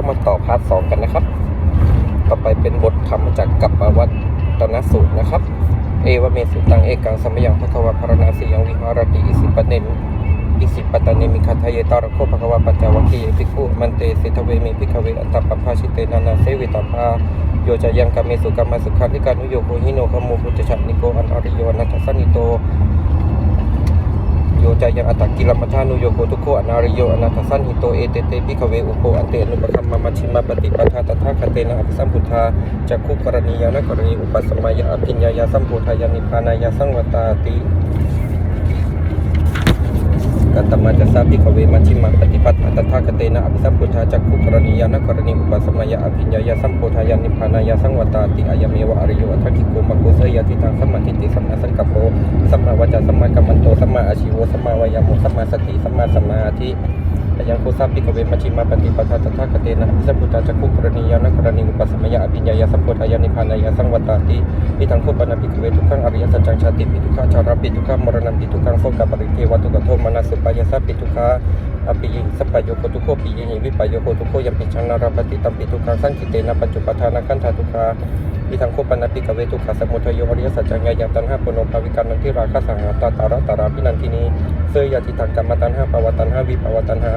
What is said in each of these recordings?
ก็มาต่อพาร์ทสองกันนะครับ ต่อไปเป็นบทธรรมจากกัปปวัตตนสูตรนะครับ เอวเมสุตังเอกังสัมยังพระควาพรณาสียังวิหารติอิสิปเนนอิสิปตะเนมิคัทเยตาระโคภควาปัจจวัคคียภิกขุมันเตสิทเวมิภิกขเวอัตตปภาชิเตนานาเสวิตาภาโยจะยังกามเมสุกรรมสุขันธิการุโยโคหิโนขโมพุทธชันิโกอันอริโยนัทสนิโต โยจายังอัตกิลมัทานุโยโกทุโคอนาริโยอนาทสันหิโตเอเตเตปิขเวอุโคอันเตนุปคัมมามาชิมาปฏิปทาตถาคเตนะอภิสัมพุทธาจักคุกรณียานกรณีอุปสมัยอภิญญายาสัมพุทธายานิพพานายาสังวตาติ กัตมาจัสสาปิขเวมัชิมาปฏิปัตอัตถาคเตนะอภิสัมพุทธาจักขุกรณียานกรณีอุปสมัยอภิญญายาสัมโพธายานิพานายาสังวตาติอายเมวะอริโยอัตถิโกมะโคเสยติทังสัมมาทิฏฐิสัมมาสังกัปโปสัมมาวจาสัมมากัมมันโตสัมมาอาชีโวสัมมาวายามุสัมมาสติสัมมาสมาธิ อยังโคสัพพิกเวมัชิมาปฏิปทาตถาคเตนะสัมพุทธาจักขุกรณียานกรณีอุปสมยาอภิญญายสัมโพธายานิพานายาสังวัตตาติอิทังโคปนาภิกเวทุกขังอริยสัจจังชาติปิทุกขาชาราปิทุกขมรณะปิทุกขังโสกปริเทวตุกโทมนาสุปายสัพปิทุกขาอภิยิงสัพพโยโคทุโคปิยิหิวิปโยโคทุโคยัมปิชังนาราปฏิตัมปิทุกขังสังคิเตนะปัจจุปทานาคันธาทุกขา อิทังโคปนัปิกเวทุกขสมุทโยอริยสัจจังยายตันห้าปโนภาวิการนันทิราคาสังหาตาตาระตาราพินันทินีเสยยาติทังกรรมตันห้าปวตันห้าวิปวตันห้า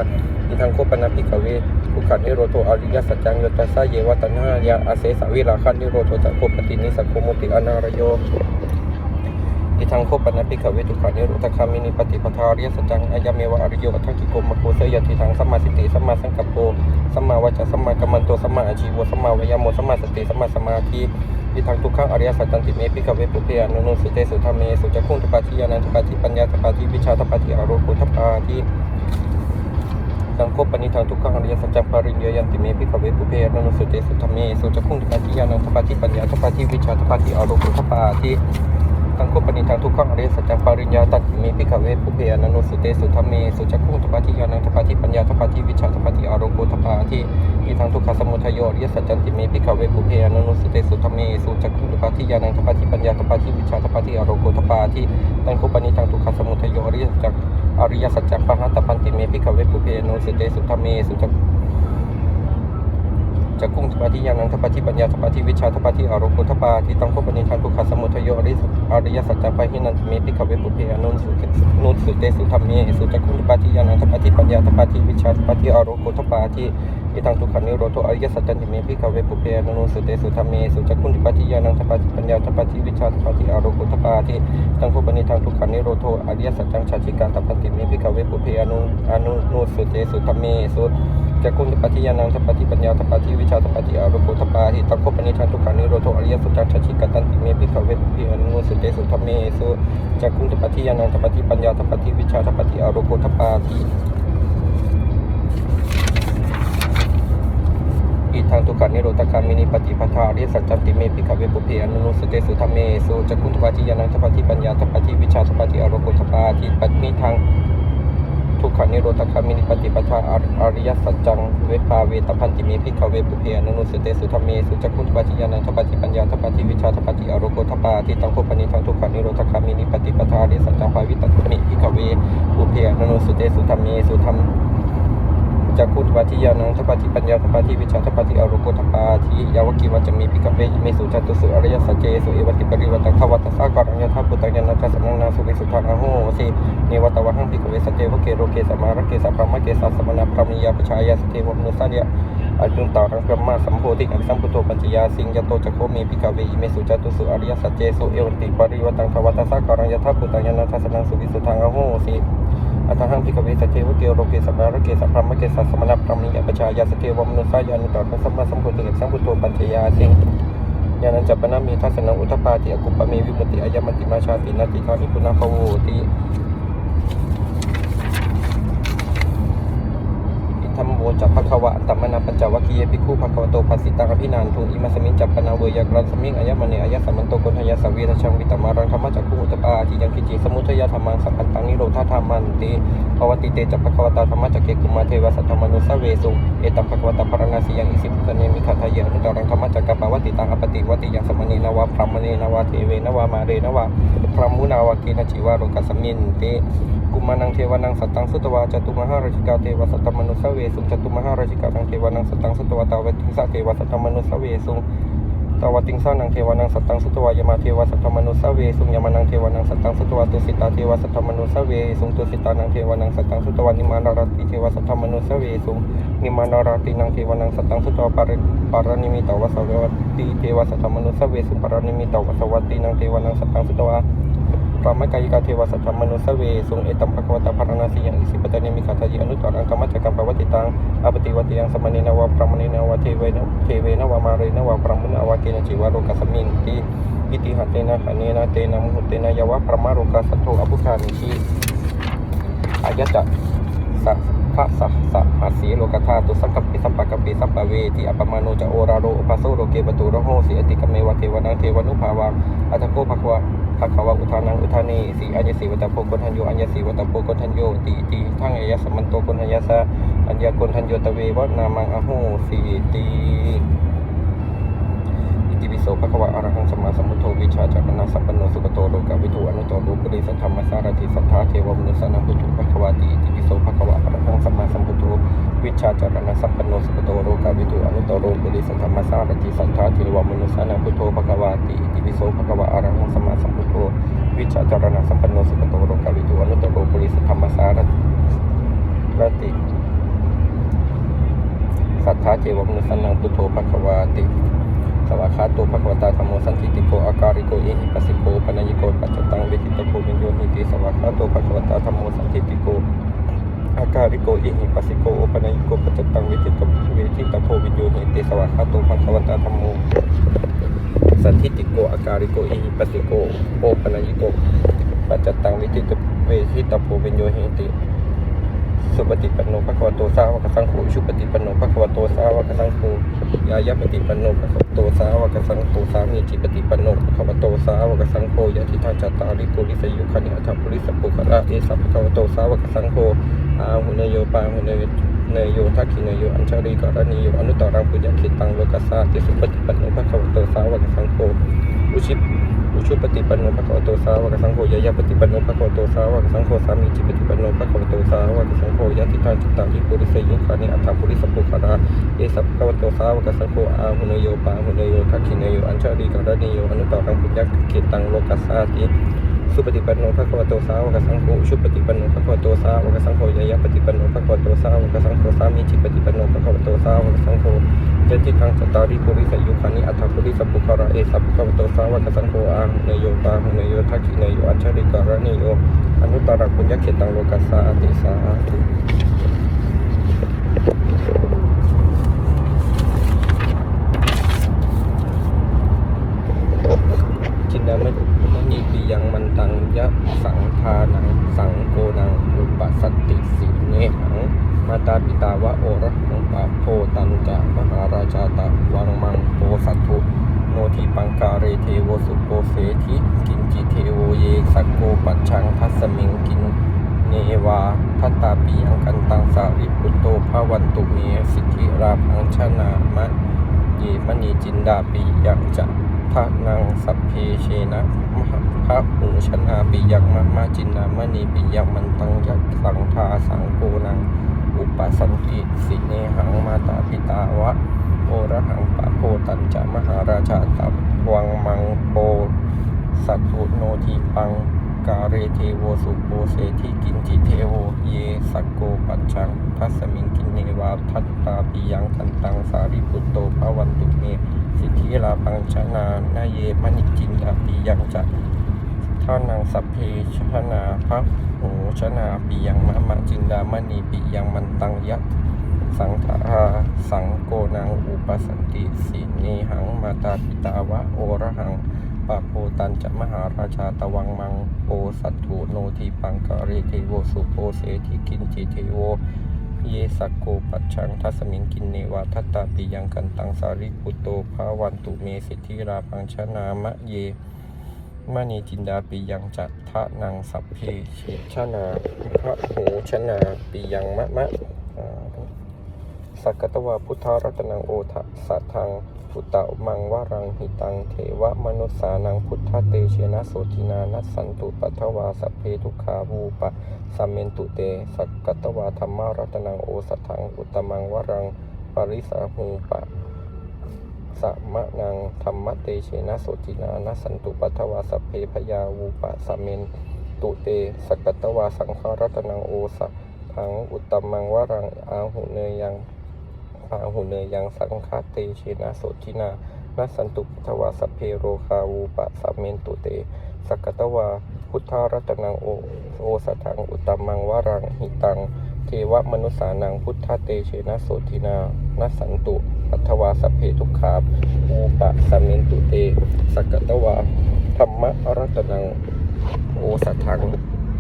อิทังโคปนัปิกเวทุกขันิโรโตอริยสัจจังยตัสสะเยวตันห้ายาอาเสสวิราคันนิโรโตจักโคปตินิสักโคมุติอนารโย อิทังโคปนัปิกเวทุกขานิโรธคามินิปฏิปทาอริยสจังอายาเมวะอริโยอัตถิโกมะโคเสยติทังสัมมาสติสัมมาสังกัปโปสัมมาวจาสัมมากัมมันโตสัมมาอาชีวสัมมาวายามโมสัมมาสติสัมมาสมาธิอิทังทุกขังอริยสัจจันติเมปิกเวปุเพอนุนุสุเตสุธรรมเมสุจักขุงทปาทิยานันทปาทิปัญญาทปาทิวิชาทปาทิอารโรกุทปาทิสังโฆปณิทังทุกขังอริยสัจจังปริญญายันติเมปิกเวปุเพอนุสุเตสุธรรมเมสุจักขุงทปาทิยานันทปาทิปัญญาทปาทิวิชาทปาทิอารโรกุทปาทิ สังโฆปณิทังทุกขังอริยสัจจังปริญญาตัดมีพิกเวปุเพอนันโนสุเตสุธรรมเมสุจักขุงทปาทิยานังทปาทิปัญญาทปาทิวิชาทปาทิอารโกทปาทิมีทางทุกขสมุทัยโยอริยสัจจติเมพิกเวปุเพอนันโนสุเตสุธรรมเมสุจักขุงทปาทิยานังทปาทิปัญญาทปาทิวิชาทปาทิอารโกทปาทิสังโฆปณิทังทุกขสมุทัยโยอริยสัจจอริยสัจจังปะหัตตปันติเมพิกเวปุเพอนันโนสุเตสุธรรมเมสุจัก จักกุ้งทปาทิยานังทปาทิปัญญาทปาทิวิชาทปาทิอารโกทปาทิตังโคปนิทังทุกขสมุทโยอริสอริยสัจจะไปะหินันติเมปิขเวปุเพอนุนสุเตนุสุเตสุธรรมเมสุจักกุ้งทปาทิยานังทปาทิปัญญาทปาทิวิชาทปาทิอารโกทปาทิอิทังทุกขันิโรโตอริยสัจจันติเมปิขเวปุเพอนุนสุเตสุธรรมเมสุจักกุ้งทปาทิยานังทปาทิปัญญาทปาทิวิชาทปาทิอารโกทปาทิตังโคปนิทังทุกขันิโรโตอริยสัจจังชาติกาตปันติเมปิขเวปุเพอนุอนุนุสุเตสุธรรมเมสุ จักกุ้งทปาทิยานังทปาทิปัญญาทปาทิวิชาทปาทิอารโกทปาทิตังโคปนิทังทุกขันิโรโตอริยสัจจังชาติกตันติเมปิขเวปุเพอนุสุเตสุธเมสุจักกุ้งทปาทิยานังทปาทิปัญญาทปาทิวิชาทปาทิอารโกทปาทิอิทังทุกขานิโรธคามินิปฏิปทาอริยสัจจติเมปิขเวปุเพอนุนุสเตสุธเมสุจักขุทปาทิยานังทปาทิปัญญาทปาทิวิชาทปาทิอารโกทปาทิปัตนิทัง ทุกขานิโรธคามินิปฏิปทาอริยสัจจังเวปาเวตพันติมีพิขเวปุเพอนุนุสเตสุธรรมีสุจักขุทปาทิยานันทปฏิปัญญาทปาทิวิชาทปาทิอโรโกทปาทิตังโคปนิทังทุกขานิโรธคามินิปฏิปทาอริยสัจจังภาวิตติเมปิขเวปุเพอนุนุสเตสุธรรมเมสุธรรม จากคุทปาทิยานังทปาทิปัญญาทปาทิวิชาทปาทิอารโกทปาทิยาวกิวัจจะมีพิกเวอิเมสุจัตุสุอริยสัจเจสุเอวติปริวัตังขวัตสากรังยะทัพปุตังยานัทสมังนาสุวิสุทธังอโหสิเนวัตวัหังพิกเวสัจเจวเกโรเกสมารเกสัพพมะเกสัสมณพรมิยาปชายาสเทวมนุสัยะอจุนตารังพรมาสัมโพธิอันสัมพุทโธปัญจยาสิงยโตจักโคมีพิกเวอิเมสุจัตุสุอริยสัจเจสุเอวติปริวัตังขวัตสากรังยะทัพปุตังยานัทสนังสุวิสุทธังโหสิ อัตหังพิกเวสเทวเกโรเกสัมมาระเกสัพพมเกสัสมณพรหมิยปชายาสเทวมนุสายานุตตสัมมาสัมพุทธิสัมพุทโธปัญจยาสิงยานันจปนามีทัศนังอุทปาติอกุปปะเมวิมุติอายมันติมาชาตินาติทานิปุนาภโวติ อิทัมโวจัปปะคะวะอัตตมนาปัญจวัคคียปิคูภควโตภาสิตังอภินันทุอิมาสมิงจัปปนาเวยากรันสมิงอายมณีอายสัมมันโตกนทยาสวีรชังวิตมารังธรรมจักขุอุตปาทิยังกิจิสมุทยธรรมังสัพพันตังนิโรธาธรรมันติภวติเตจัปะคะวตาธรรมจักเกกุมาเทวสัทธมนุสเวสุเอตัมภะควตาพรณาสียังอิสิปุตเนมิขัทายะนุตรังธรรมจักกปาวติตังอปติวติยังสมณีนวะพรหมณีนวะเทเวนวะมาเรนวะพรหมุนาวะเกนะจิวาโรกัสมินเต กุมานังเทวานังสัตตังสุตวาจตุมหาราชิกาเทวสัตตมนุสเวสุงจตุมหาราชิกานังเทวานังสัตตังสุตวาตาวทิงสะเทวสัตตมนุสเวสุงตาวติงสานังเทวานังสัตตังสุตวายมาเทวสัตตมนุสเวสุงยามานังเทวานังสัตตังสุตวาตุสิตาเทวสัตตมนุสเวสุงตุสิตานังเทวานังสัตตังสุตวานิมานาราติเทวสัตตมนุสเวสุงนิมานาราตินังเทวานังสัตตังสุตวาปาริปารานิมิตาวสวัตติเทวสัตตมนุสเวสุปารานิมิตาวสวัตินังเทวานังสัตตังสุตวา พระมกายกาเทวสัจมนุสเวสุงเอตัมภควตาภารณาสียังอิสิปตานิมิคาทายิอนุตตรังกรรมจักรรมปวัติตังอปติวัติยังสมณีนวะพระมณีนวะเทเวนเทเวนวะมาเรนวะพระมุนวะเกณจิวโรกัสมินติอิติหัตเตนะขเนนะเตนะมุตเตนะยวะพระมาโรกัสสโตอภุคานิชิอายะจะสัพพะสัสสะหัสสีโลกธาตุสังกัปปิสัมปะกัปปิสัมปะเวทิอัปมาโนจะโอราโรอุปโสโลเกปตุระโหสีอติกเมวะเทวนาเทวนุภาวังอัตโกภควะ ภควะอุทานังอุทานีสีอัญญสีวัตโพกทันโยอัญญสีวัตโพกทันโยติติทั้งอัญญสมันโตกทันยสะอัญญกนทันโยตเววะนามังอโหสีติ ติปิโสภควะอรหังสมมาสมุทโธวิชาจักรณะสัมปันโนสุปโตโลกวิทูอนุโตโลกุริสัทธรรมสารติสัทธาเทวมนุสนังพุทโธภควะติติปิโสภควะอรหังสมมาสมุทโธวิชาจักรณะสัมปันโนสุปโตโลกวิทูอนุโตโลกุริสัทธรรมสารติสัทธาเทวมนุสนังพุทโธภควะติติปิโสภควะอรหังสมมาสมุทโธวิชาจารณะสัมปันโนสุปโตโรกาวิทูอนุตตโรปุริสธรรมสารรติสัทธาเจวมนุสนนังพุทโธภควาติ สวากขาโตภควตาธรรมโมสันติติโกอาการิโกเอหิปัสสิโกปนัยโกปัจจตังเวทิตโกวิญโยหิติสวากขาโตภควตาธรรมโมสันติติโกอาการิโกเอหิปัสสิโกปนัยโกปัจจตังเวทิตเวทิตโกวิญโยหิติสวากขาโตภควตาธรรมโมสันทิติโกอาการิโกอิหิปัสสิโกโอปนัยิโกปัจจตังวิจิตเวทิตโพวิญโยเหติ สุปฏิปันโนภะคะวะโตสาวกสังโฆชุปฏิปันโนภะคะวะโตสาวกสังโฆยายะปฏิปันโนภะคะวะโตสาวกสังโฆสามีจิปฏิปันโนภะคะวะโตสาวกสังโฆยะทิทาจัตตาริปุริสยุคณิอัตถปุริสปุคะระเอสัพพะคะวะโตสาวกสังโฆอาหุเนโยปาหุเนโยเนโยทักขิเนโยอัญชาริกรณีโยอนุตตรังปุญญคิตังโลกัสสาติสุปฏิปันโนภะคะวะโตสาวกสังโฆอุชิป อุชุปฏิปันโนภะคะวะโตสาวกสังโฆยายะปฏิปันโนภะคะวะโตสาวกสังโฆสามีจิปฏิปันโนภะคะวะโตสาวกสังโฆยะติทาจิตตังอิปุริสยุคานิอัตถปุริสปุขระเอสัพพะวะโตสาวกสังโฆอาหุนโยปาหุนโยทักขิเนโยอัญชารีกรณีโยอนุตตรังปุญญคิตังโลกัสสาติ สุปฏิปันโนภะคะวะโตสาวกสังโฆชุปฏิปันโนภะคะวะโตสาวกสังโฆยายะปฏิปันโนภะคะวะโตสาวกสังโฆสามีจิปฏิปันโนภะคะวะโตสาวกสังโฆยะจิตังสตาริปุริสยุคานิอัตถปุริสปุคาระเอสัพพะคะวะโตสาวกสังโฆอาหุเนโยปาหุเนโยทักขิเนโยอัจฉริการณิโยอนุตตรังปุญญเขตังโลกัสสาติสาธุ จินดามะมณีปิยังมันตังยะสังทานังสังโกนังอุปสัตติสีเนหังมาตาปิตาวะโอระหังปะโพตันจะมหาราชาตะวังมังโพสัตถุโนทีปังการเรเทโวสุโปเสธิกินจิเทโวเยสักโกปัจชังทัสมิงกินเนวาทัตตาปิยังกันตังสาริปุตโตภาวันตุเมสิทธิราพังชนามะเยมณีจินดาปิยังจะ ทะนังสัพเพเชนะมหพระหูชนาปิยังมะมาจินนามณีปิยังมันตังยักสังทาสังโกนัง อุปสันติสิเนหังมาตาปิตาวะโอระหังปะโพตันจะมหาราชาตับวังมังโปสัตุโนทีปัง กาเรเทโวสุโปเสทิกินจิเทโวเยสักโกปัจจังทัสมิงกินเนวาทัตตาปิยังทันตังสาริปุตโตภวันตุเม สิทธิลาปังชนานาเยมณิจินดาปิยังจะท่านังสัพเพชนาพระโหชนาปิยังมะมะจินดามณีปิยังมันตังยัตสังขาสังโกนังอุปสันติสีเนหังมาตาปิตาวะโอระหังปะโพตันจะมหาราชาตวังมังโปสัตถุโนทีปังกะเรเทโวสุโปเสทิกินจิเทโว เยสักโกปัจชังทัสมิงกินเนวาทัตตาปิยังกันตังสาริปุโตภาวันตุเมสิทธิราพังชนามะเยมณีจินดาปิยังจัตทะนังสัพเพเชชนาพระโหชนาปิยังมะมะสักตวาพุทธรัตนังโอทะสัทังพุตตะมังวารังหิตังเทวมนุสสานังพุทธเตเชนะโสทินานัสสันตุปัทวาสพเพทุกขาวูปะ สัมเมนตุเต สักกัตวาธรรมารัตนังโอสัทังอุตมังวรัง ปริสาหูปะสัมะนังธรรมเตเชนะโสตินานัสสันตุปัทวาสเพพยาวูปะสัมเมนตุเตสกกัตวาสังฆรัตนังโอสะทังอุตมังวรังอาหุเนยยังอาหุเนยยังสังฆเตเชนะโสตินานัสสันตุปัทวาสเพโรคาวูปะสัมเมนตุเต สกกตวา พุทธรัตนังโอโอสะทังอุตตมังวรังหิตัง เทวมนุสานังพุทธเตเชนะโสตินานัสันตุปัทวาสเพทุกขาภูปะสัมเนตุเตสกกตวาธรรมรัตนังโอสัทัง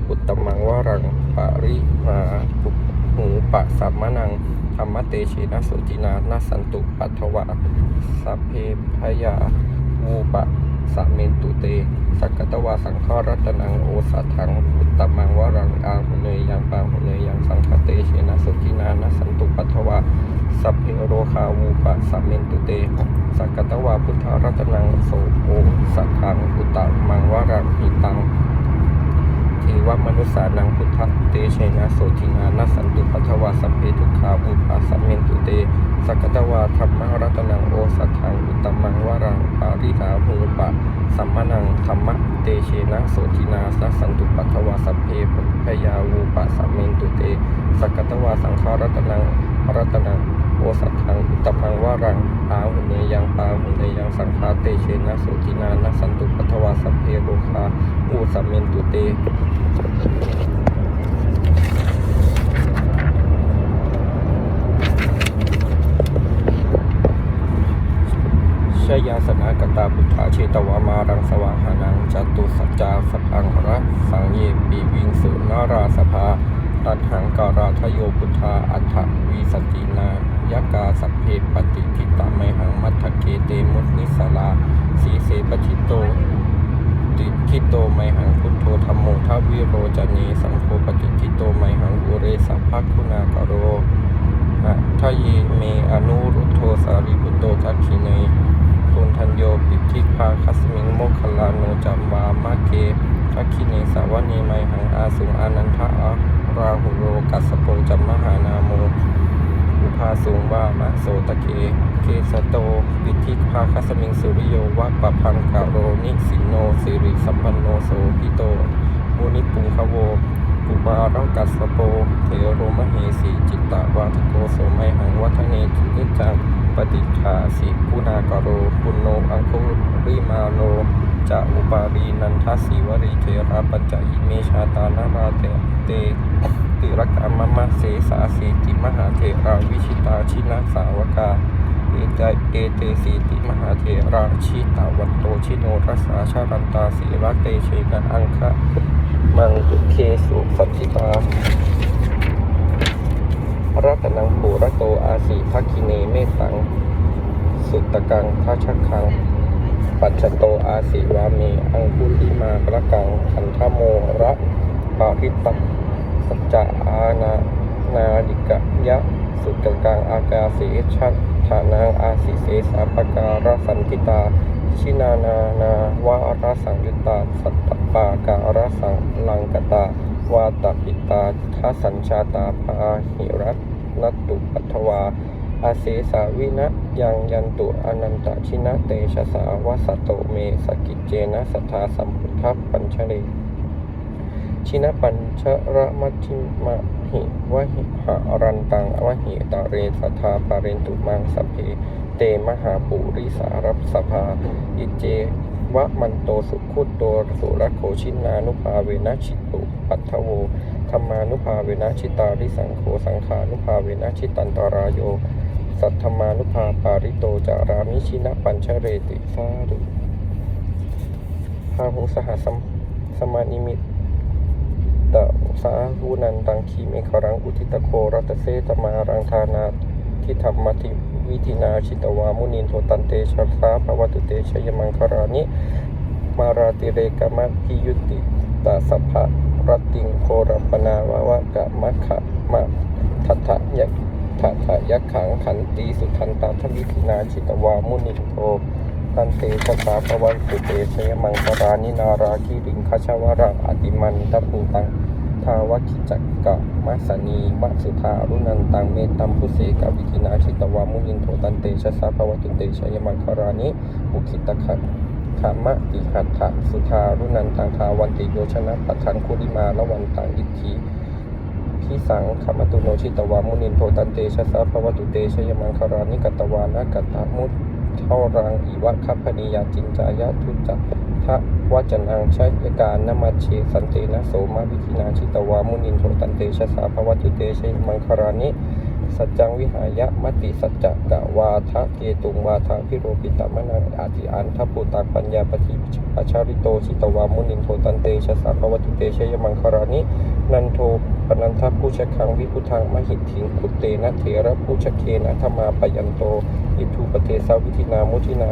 อุตตมังวรังปาริมาปุหูปะสัมมนังธรรมเตเชนะโสตินานัสสันตุปัทวาสัพเพพยาวูปะ สัมเมนตุเตสกกตวาสังฆรัตนังโอสัทังอุตตมังวรังอาหุเนยยังปางหุเนยยังสังฆเตเชนะโสตินานัสสันตุปัทวาสัพเพโรคาวูปะสัมเมนตุเต สักกตวาพุทธรัตนังโสโอสัทังอุตตมังวรังหิตังเทวมนุสสานังพุทธเตเชนะโสตินานัสสันตุปัทวาสัพเพทุกขาวูปะสัมเมนตุเต สักตวาธรรมรัตนังโอสัทธังอุตตมังวรังปาริตาภูปะ สัมมนังธรรมะเตเชนะโสตินานัสสันตุปัทวาสัพเพพยาวูปะสัมเมนตุเตสักตวาสังฆรัตนังรัตนังโอสัทธังอุตตมังวารังอาหุเนยังปาหุเนยังสังฆาเตเชนะโสตินานัสสันตุปัทวาสัพเพโรคาอูสัมเมนตุเต ชยาสนากตาพุทธาเชตวามารังสวาหานังจตุสัจจาสัพพังระสังเยปีวิงสุนาราสภาตัดหังการาทโยพุทธาอัฏฐวีสตินายกาสัพเพปฏิทิตาไมหังมัทเกเตมุตนิสลาสีเสปชิโตติทิโตไมหังพุทโธธรรมโมทาวิโรจเนสังโฆปฏิทิโตไมหังอุเรสัพพคุณากโรอะทะเยเมอนุรุโธสารีพุตโตทักขิเนย ตุนทันโยปิทิพาคัสมิงโมคคลาโนจัมวามาเกทักขิเนสาวเนไมหังอาสุอานันทะอาราหุโรกัสโปจัมมหานาโมอุภาสุงวามะโสตะเคเคสโตวิธิภาคัสมิงสุริโยวะปะพังกะโรนิสิโนสิริสัมปันโนโสพิโตมุนิปุงคโวกุบารังกัสโปเทโรมเหสีจิตตาวาทโกโสไมหังวัฒเนจินิจัง ปฏิภาสิกุณากโรปุณโนอังคุริมาโนจะอุปารีนันทสีวรีเทราปัญจหิเมชาตานาราเตเตติรกามมะเสสาสีติมหาเถราวิชิตาชินาสาวกาเอเตเอเตสีติมหาเถราชิตาวันโตชิโนรัสาชารันตาสีรัเตเชนะอังคะมังตุเคสุสัจจิตา รัตนังปูระโตอาสีทักขิเนเมตัง สุตตะกังทัชคัง ปัจจโตอาสีวามีอังคุลิมาระกังขันธโมระปาริตตสัจจะอาณานาดิกะยะ สุกกังอากาสีชัตฐานังอาสิเสสาปการะสันติตา ชินานานาวาระสังยุตตาสัตตปาการะสังลังกตา วาตปิตาทัสัญชาตาภาหิรัตนตุปัทวา อาเสสาวินะยังยันตุอนันตชินะเตชะสาวสตโตเมสกิจเจนะสัทธาสัมพุทธปัญชเรชินปัญชระมัชิมะหิวะหิหะรันตังวะหิตาเรสัทธาปาเรนตุมังสพเพเตมหาปุริสารับสภา อิเจ วะมันโตสุขุตโตสุรโคชินานุภาเวนะชิตุปัทโวธรรมานุภาเวนะชิตาริสังโฆสังขานุภาเวนะชิตันตารายโย สัทธมานุภาปาริโตจารามิชินะปัญชเรติสาธุพาหุสหสมสมานิมิตตะสาหูนันตังคีเมฆรังอุทิตโครัตเสตมารังธานาทิธรรมติ วิธินาชิตวามุนินโทตันเตชะสาภวตุเตชยมังคารานิ มาราติเรกามะพิยุติตาสัพพะรตติงโครปนาวาวะกะมะขะมะทัตะยะเตทะทะยักขังขันตีสุทันตาทวิธินาชิตวามุนินโทตันเตชะสาภวันตุเตชยมังคารานินาราคิริงคชวรังอติมันตภูตังทาวคิจักกะ มัสนีมัสุธารุนันตังเมตัมพุเสกวิกินาชิตวามุนินโทตันเตชะสาภวตุเตชยมังคารานิอุคิตขันขามะติหัตถะสุธารุนันตังทาวันติโยชนะปัทันคุริมาละวันตังอิทธิพิสังขมตุโนชิตวามุนินโทตันเตชะสาภวตุเตชยมังคารานิกัตวานะกัตตมุตเท่ารังอิวะคัพพนิยาจินจายะทุจักะวจนังชัยการนมัชเชสันเตนะโสมาวิธินาชิตวามุนินโทตันเตชะสาภวตุเตชยมังคารานิสัจจังวิหายะมติสัจจกะวาทะเกตุงวาทาพิโรปิตามนังอาทิอันทปุตังปัญญาปฏิปชาริโตชิตวามุนินโทตันเตชะสาภวตุเตชยมังคารานินันโทปนันทพุชคังวิพุทังมหิทธิงคุเตนะเถระพุชเคนะธรรมาปยันโตอิทูปเทสาวิธินามุทินา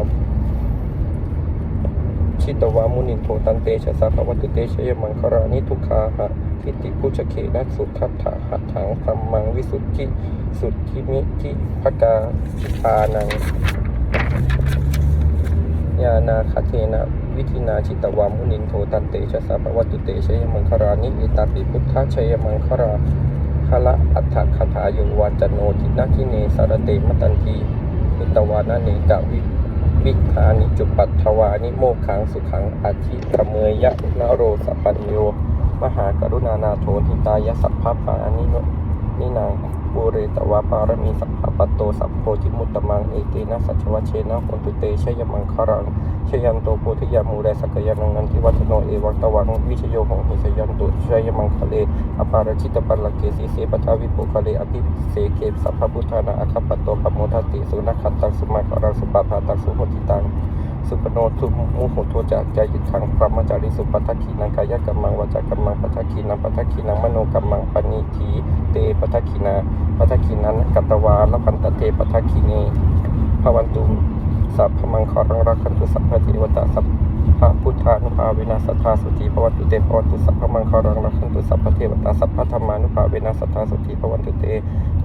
ชิตวามุนินโทตันเตชะสาภวัตุเตชยมังคารานิทุกขาหะทิติพุชเคนะสุทัตถะหัตถังธรรมังวิสุทธิสุทธิมิทิภกาชิตานังยานาคาเทนะวิธินาชิตวามุนินโทตันเตชะสาภวัตุเตชยมังคารานิอิตาปิพุทธชยมังคาราคละอัฏฐคถาโยวาจโนทินาคิเนสารเตมตันทีอิตวานาเนกะวิ วิธานิจุปัตถวานิโมขังสุขังอาทิกเมยยะนโรสัปัญโยมหากรุณานาโถทิตายสัพพปานิโนนินางปุเรตวาปารมีสัพพปโตสัพโพธิมุตตมังเอเตนะสัจวะเชนะคนตุเตชยมังคารัง ชยันโตโพธิยามูเรสกยานังนันทิวัฒโนเอวังตวังวิชโยของหิสยันตุชยมังคะเลอปาราชิตปัลลเกสีเสปทาวิปุคะเลอภิเสเกสัพพพุทธานาอคปโตปโมทติสุนัขขัตตังสุมาคารังสุปาภาตังสุโหติตังสุปโนทุมุโหโทจากใจยิทังพระมจาริสุปัทคีนังกายกัมมังวาจากัมมังปัทคีนังปัทคีนังมโนกัมมังปณิทีเตปัทคีนาปัทคีนันกัตตวาลพันตเตปัทคีเนภวันตุ สัพพมังคารังรักขันตุสัพพะเทวตาสัพพะพุทธานุภาเวนัสสัทาสุติภวันตุเตภวันตุสัพพมังคารังรักขันตุสัพพะเทวตาสัพพะธรรมานุภาเวนัสสัทาสุติภวันตุเต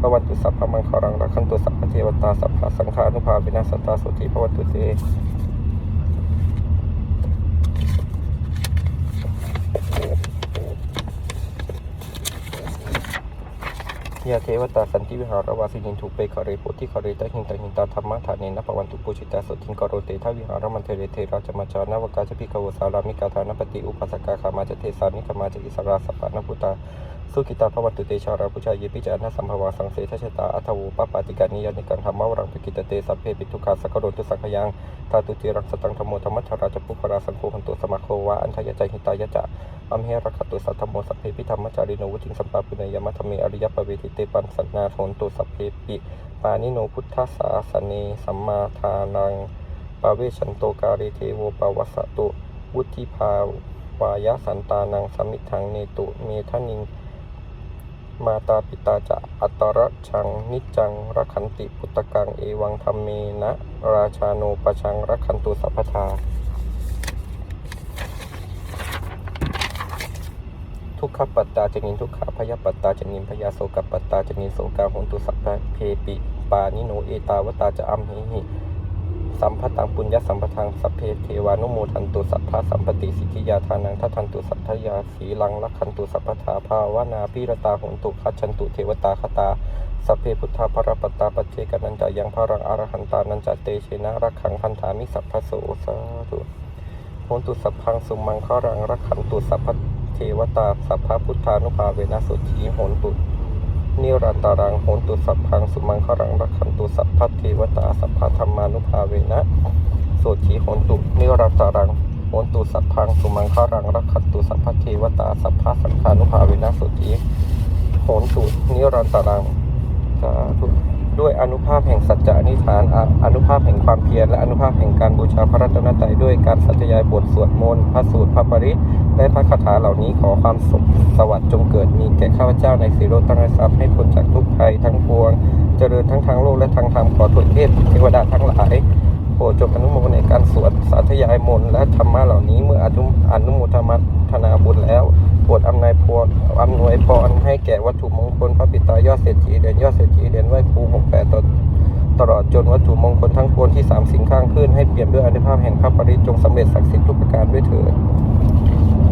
ภวันตุสัพพมังคารังรักขันตุสัพพะเทวตาสัพพะสังฆานุภาเวนัสตตาสุติภวันตุเต ยาเทวตาสันติวิหารวาสินินทุเปคาเรโพธิคาเรตหินตหินตาธรรมะฐานเนนะปวันตุปุชิตาสุทิงกโรเตทวิหารมันเทเรเทราจมาจานวกาจพิกวสารามิกาธานปฏิอุปัสกาขามาจเทสานิคมาจอิสราสปะนพุตา สุกิตาพวันตุเตชาราพุชายเยปิจานะสัมภวาสังเสทชตาอัทวูปปาติกานิยานิกังธรรมวรังปิกิตเตสัพเพปิทุกาสกโรตุสังขยังตาตุติรักสตังธรรมโมธรรมชราจปุคราสังโฆหันตุสมาโควะอันทยใจหิตายะจะอัมเหรักขตุสัทธโมสัพเพปิธรรมจาริโนวุติงสัมปาปุเนยมัทเมอริยปเวทิเตปันสันนาโทนตุสัพเพปิปานิโนพุทธสาสเนสัมมาทานังปาเวชันโตการิเทโวปวัสสตุวุธิภาวายสันตานังสมิทังเนตุเมทนิง มาตาปิตาจะอัตตรชังนิจังรักขันติพุตตกังเอวังธรรมเมนะ ราชาโนปชังรักขันตุสัพพทา ทุกขปัตตาจนินทุกขพยปัตตาจนินพยาโสกปัตตาจนินโสกาหนตุสัพพะเพปิปานิโนเอตาวตาจะอัมหิหิ สัมภตังปุญญสัมปทังสัพเพเทวานุโมทันตุสัพพะสัมปติสิทธิยาทานังทัทันตุสัพพยาสีลังลักขันตุสัพพทาภาวนาพิรตาหนตุคัจฉันตุเทวตาคตาสัพเพพุทธาภรปตาปเจกนันจะยังพรังอรหันตานันจเตเชนะรักขังพันธามิสัพพโสสาธุโหนตุสัพพังสุมังครังรักขันตุสัพพเทวตาสัพพพุทธานุภาเวนะสุขีโหนตุ นิรันตารังโหนตุสัพพังสุมังครังรักขันตุสัพพเทวตาสัพพธรรมานุภาเวนะสุขีโหนตุนิรันตารังโหนตุสัพพังสุมังครังรักขันตุสัพพเทวตาสัพพสังฆานุภาเวนะสุขีโหนตุนิรันตารังสาธุ ด้วยอนุภาพแห่งสัจจะนิฐานอนุภาพแห่งความเพียรและอนุภาพแห่งการบูชาพระรัตนตรัยด้วยการสัจยายบทสวดมนต์พระสูตรพระปริและพระคาถาเหล่านี้ขอความสุขสวัสดิ์จงเกิดมีแก่ข้าพเจ้าในสีโรตั้งทรัพย์ให้พ้นจากทุกภัยทั้งปวง เจริญทั้งทางโลกและทางธรรมขอถวยเทพเทวดาทั้งหลายโปรดจงอนุโมทนาในการสวดสาธยายมนต์และธรรมะเหล่านี้เมื่ออนุอนุโมทนาบุญแล้ว โปรดอำนวยพรอำนวยพรให้แก่วัตถุมงคลพระปิตายอดเศรษฐีเดียญยอดเศรษฐีเดียญไหว้ครูหกแปดตลอดตลอดจนวัตถุมงคลทั้งปวงที่สามสิ่งข้างขึ้นให้เปลี่ยนด้วยอนุภาพแห่งพระปริจงสำเร็จศักดิ์สิทธิ์ทุกประการด้วยเถิด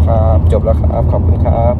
ครับจบแล้วครับ ขอบคุณครับ